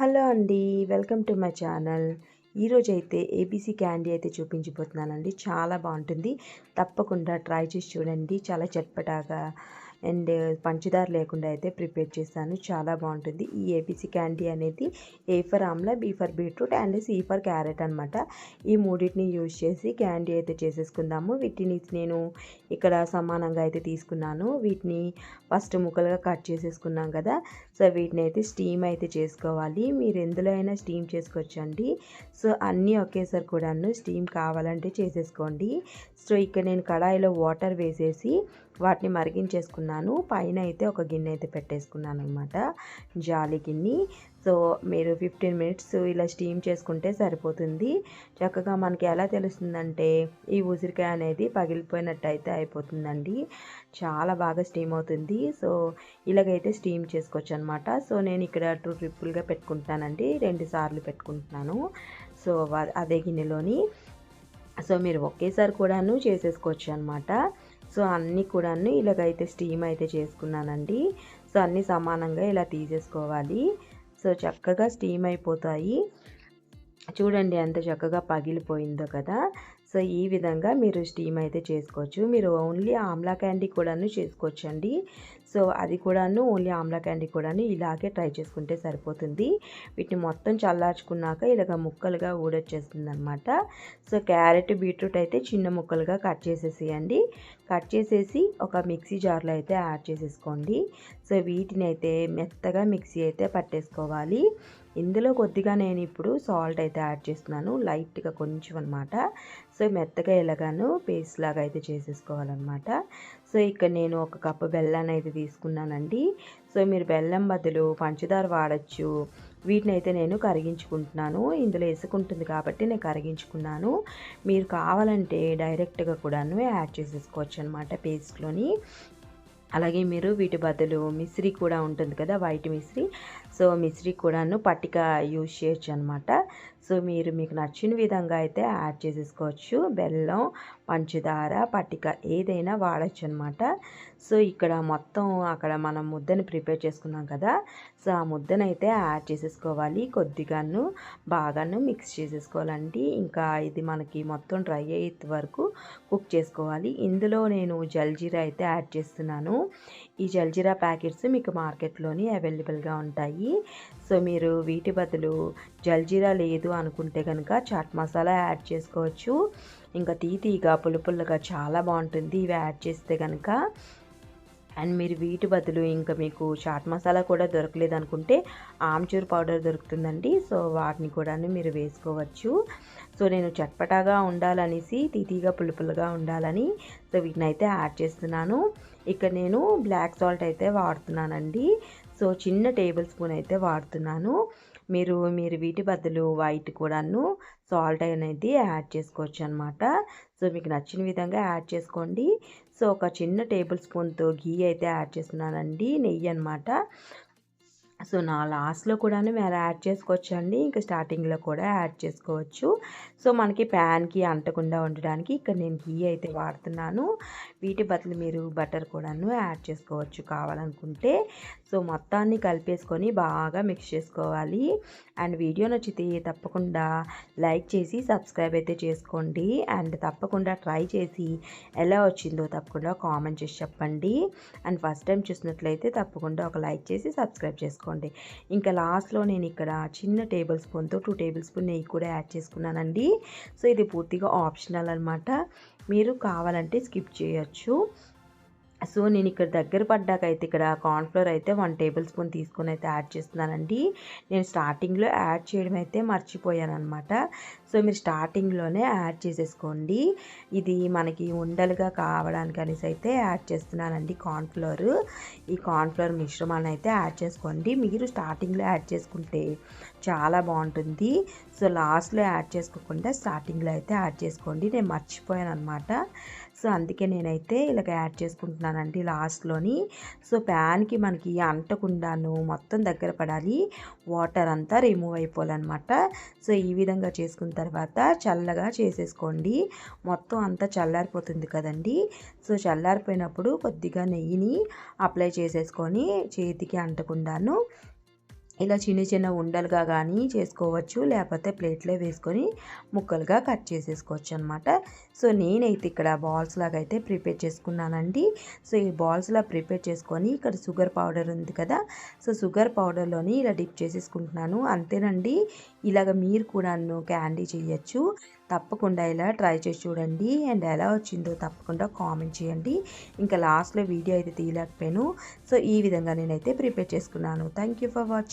Hello అండి welcome to my channel. ఈరోజు అయితే ఏబీసీ క్యాండీ అయితే చూపించిపోతున్నానండి. చాలా బాగుంటుంది. తప్పకుండా ట్రై చేసి చూడండి. చాలా చట్పటాగా అండ్ పంచదార లేకుండా అయితే ప్రిపేర్ చేశాను. చాలా బాగుంటుంది. ఈ ఏబీసీ క్యాండీ అనేది A for amla B for beetroot and C for carrot అనమాట ఈ మూడింటిని యూజ్ చేసి క్యాండీ అయితే చేసేసుకుందాము. వీటిని నేను ఇక్కడ సమానంగా అయితే తీసుకున్నాను. వీటిని ఫస్ట్ ముక్కలుగా కట్ చేసేసుకున్నాం కదా. సో వీటిని అయితే స్టీమ్ అయితే చేసుకోవాలి. మీరు ఎందులో అయినా స్టీమ్ చేసుకోవచ్చండి. సో అన్నీ ఒకేసారి కూడాను స్టీమ్ కావాలంటే చేసేసుకోండి. సో ఇక్కడ నేను కడాయిలో వాటర్ వేసేసి వాటిని మరిగించేసుకున్నాను. పైన అయితే ఒక గిన్నె అయితే పెట్టేసుకున్నాను అనమాట జాలి గిన్నె. సో మీరు ఫిఫ్టీన్ మినిట్స్ ఇలా స్టీమ్ చేసుకుంటే సరిపోతుంది. చక్కగా మనకి ఎలా తెలుస్తుందంటే ఈ ఉసిరికాయ అనేది పగిలిపోయినట్టు అయితే అయిపోతుందండి. చాలా బాగా స్టీమ్ అవుతుంది. సో ఇలాగైతే స్టీమ్ చేసుకోవచ్చు అనమాట సో నేను ఇక్కడ టూ ట్రిప్పులుగా పెట్టుకుంటానండి రెండు సార్లు పెట్టుకుంటున్నాను. సో అదే గిన్నెలోని. సో మీరు ఒకేసారి కూడాను చేసేసుకోవచ్చు అనమాట సో అన్నీ కూడాను ఇలాగైతే స్టీమ్ అయితే చేసుకున్నానండి. సో అన్నీ సమానంగా ఇలా తీసేసుకోవాలి. సో చక్కగా స్టీమ్ అయిపోతాయి. చూడండి ఎంత చక్కగా పగిలిపోయిందో కదా. సో ఈ విధంగా మీరు స్టీమ్ అయితే చేసుకోవచ్చు. మీరు ఓన్లీ ఆమ్లా క్యాండీ కూడాను చేసుకోవచ్చు అండి సో అది కూడాను ఓన్లీ ఆమ్లా క్యాండీ కూడాను ఇలాగే ట్రై చేసుకుంటే సరిపోతుంది. వీటిని మొత్తం చల్లార్చుకున్నాక ఇలాగ ముక్కలుగా ఊడొచ్చేస్తుంది అనమాట సో క్యారెట్ బీట్రూట్ అయితే చిన్న ముక్కలుగా కట్ చేసేసేయండి. కట్ చేసేసి ఒక మిక్సీ జార్లో అయితే యాడ్ చేసేసుకోండి. సో వీటిని అయితే మెత్తగా మిక్సీ అయితే పట్టేసుకోవాలి. ఇందులో కొద్దిగా నేను ఇప్పుడు సాల్ట్ అయితే యాడ్ చేస్తున్నాను. లైట్గా కొంచెం అనమాట సో మెత్తగా ఎలాగాను పేస్ట్ లాగా అయితే చేసేసుకోవాలన్నమాట. సో ఇక్కడ నేను ఒక కప్పు బెల్లాన్ని అయితే తీసుకున్నానండి. సో మీరు బెల్లం బదులు పంచదార వాడచ్చు. వీటిని అయితే నేను కరిగించుకుంటున్నాను. ఇందులో వేసుకుంటుంది కాబట్టి నేను కరిగించుకున్నాను. మీరు కావాలంటే డైరెక్ట్గా కూడాను యాడ్ చేసేసుకోవచ్చు అనమాట పేస్ట్లోని. అలాగే మీరు వీటి బదులు మిశ్రీ కూడా ఉంటుంది కదా వైట్ మిశ్రీ. సో మిశ్రీ కూడాను పట్టిక యూజ్ చేయొచ్చు అనమాట సో మీరు మీకు నచ్చిన విధంగా అయితే యాడ్ చేసేసుకోవచ్చు. బెల్లం పంచదార పట్టిక ఏదైనా వాడచ్చు అనమాట సో ఇక్కడ మొత్తం అక్కడ మనం ముద్దని ప్రిపేర్ చేసుకున్నాం కదా సో ఆ ముద్దను అయితే యాడ్ చేసేసుకోవాలి. కొద్దిగాను బాగాను మిక్స్ చేసేసుకోవాలండి. ఇంకా ఇది మనకి మొత్తం డ్రై అయ్యేంత వరకు కుక్ చేసుకోవాలి. ఇందులో నేను జల్జీరా అయితే యాడ్ చేస్తున్నాను. ఈ జల్జీరా ప్యాకెట్స్ మీకు మార్కెట్లోని అవైలబుల్గా ఉంటాయి. సో మీరు వీటి బదులు జల్జీరా లేదు అనుకుంటే కనుక చాట్ మసాలా యాడ్ చేసుకోవచ్చు. ఇంకా తీతీగా పులుపుల్లగా చాలా బాగుంటుంది. ఇవి యాడ్ చేస్తే కనుక అండ్ మీరు వీటి బదులు ఇంకా మీకు చాట్ మసాలా కూడా దొరకలేదు అనుకుంటే ఆమ్చూర్ పౌడర్ దొరుకుతుందండి. సో వాటిని కూడా మీరు వేసుకోవచ్చు. సో నేను చట్పటాగా ఉండాలనేసి తీతీగా పులుపులుగా ఉండాలని సో వీటిని అయితే యాడ్ చేస్తున్నాను. ఇక్కడ నేను బ్లాక్ సాల్ట్ అయితే వాడుతున్నానండి. సో చిన్న టేబుల్ స్పూన్ అయితే వాడుతున్నాను. మీరు మీరు వీటి బదులు వైట్ కూడాను సాల్ట్ అనేది యాడ్ చేసుకోవచ్చు అనమాట సో మీకు నచ్చిన విధంగా యాడ్ చేసుకోండి. సో ఒక చిన్న టేబుల్ స్పూన్తో గీ అయితే యాడ్ చేస్తున్నానండి. నెయ్యి అనమాట సో నా లాస్ట్లో కూడా మీరు యాడ్ చేసుకోవచ్చు అండి ఇంకా స్టార్టింగ్లో కూడా యాడ్ చేసుకోవచ్చు. సో మనకి ప్యాన్కి అంటకుండా ఉండడానికి ఇక్కడ నేను గీ అయితే వాడుతున్నాను. వీటి బదులు మీరు బటర్ కూడాను యాడ్ చేసుకోవచ్చు కావాలనుకుంటే. సో మొత్తాన్ని కలిపేసుకొని బాగా మిక్స్ చేసుకోవాలి. అండ్ వీడియో నచ్చితే తప్పకుండా లైక్ చేసి సబ్స్క్రైబ్ అయితే చేసుకోండి. అండ్ తప్పకుండా ట్రై చేసి ఎలా వచ్చిందో తప్పకుండా కామెంట్ చేసి చెప్పండి. అండ్ ఫస్ట్ టైం చూసినట్లయితే తప్పకుండా ఒక లైక్ చేసి సబ్స్క్రైబ్ చేసుకోండి. చేసుకోండి. ఇంకా లాస్ట్లో నేను ఇక్కడ చిన్న టేబుల్ స్పూన్తో టూ టేబుల్ స్పూన్ నెయ్యి కూడా యాడ్ చేసుకున్నానండి. సో ఇది పూర్తిగా ఆప్షనల్ అనమాట మీరు కావాలంటే స్కిప్ చేయొచ్చు. సో నేను ఇక్కడ దగ్గర పడ్డాక అయితే ఇక్కడ కార్న్ఫ్లోర్ అయితే వన్ టేబుల్ స్పూన్ తీసుకొని అయితే యాడ్ చేస్తున్నానండి. నేను స్టార్టింగ్లో యాడ్ చేయడం అయితే మర్చిపోయాను అనమాట సో మీరు స్టార్టింగ్లోనే యాడ్ చేసేసుకోండి. ఇది మనకి ఉండలుగా కావడానికి అనేసి అయితే యాడ్ చేస్తున్నానండి కార్న్ఫ్లోర్. ఈ కార్న్ఫ్లోర్ మిశ్రమాన్ని అయితే యాడ్ చేసుకోండి. మీరు స్టార్టింగ్లో యాడ్ చేసుకుంటే చాలా బాగుంటుంది. సో లాస్ట్లో యాడ్ చేసుకోకుండా స్టార్టింగ్లో అయితే యాడ్ చేసుకోండి. నేను మర్చిపోయాను అనమాట సో అందుకే నేనైతే ఇలాగ యాడ్ చేసుకుంటున్నానండి లాస్ట్లోని. సో ప్యాన్కి మనకి అంటకుండాను మొత్తం దగ్గర పడాలి. వాటర్ అంతా రిమూవ్ అయిపోవాలన్నమాట. సో ఈ విధంగా చేసుకున్న తర్వాత చల్లగా చేసేసుకోండి. మొత్తం అంతా చల్లారిపోతుంది కదండి. సో చల్లారిపోయినప్పుడు కొద్దిగా నెయ్యిని అప్లై చేసేసుకొని చేతికి అంటకుండాను ఇలా చిన్న చిన్న ఉండలుగా కానీ చేసుకోవచ్చు. లేకపోతే ప్లేట్లో వేసుకొని ముక్కలుగా కట్ చేసేసుకోవచ్చు అనమాట సో నేనైతే ఇక్కడ బాల్స్ లాగా అయితే ప్రిపేర్ చేసుకున్నానండి. సో ఈ బాల్స్లా ప్రిపేర్ చేసుకొని ఇక్కడ షుగర్ పౌడర్ ఉంది కదా సో షుగర్ పౌడర్లోని ఇలా డిప్ చేసేసుకుంటున్నాను. అంతేనండి. ఇలాగ మీరు కూడా క్యాండీ చేయొచ్చు. తప్పకుండా ఇలా ట్రై చేసి చూడండి. అండ్ ఎలా వచ్చిందో తప్పకుండా కామెంట్ చేయండి. ఇంకా లాస్ట్లో వీడియో అయితే తీయలేకపోయాను. సో ఈ విధంగా నేనైతే ప్రిపేర్ చేసుకున్నాను. Thank you for watching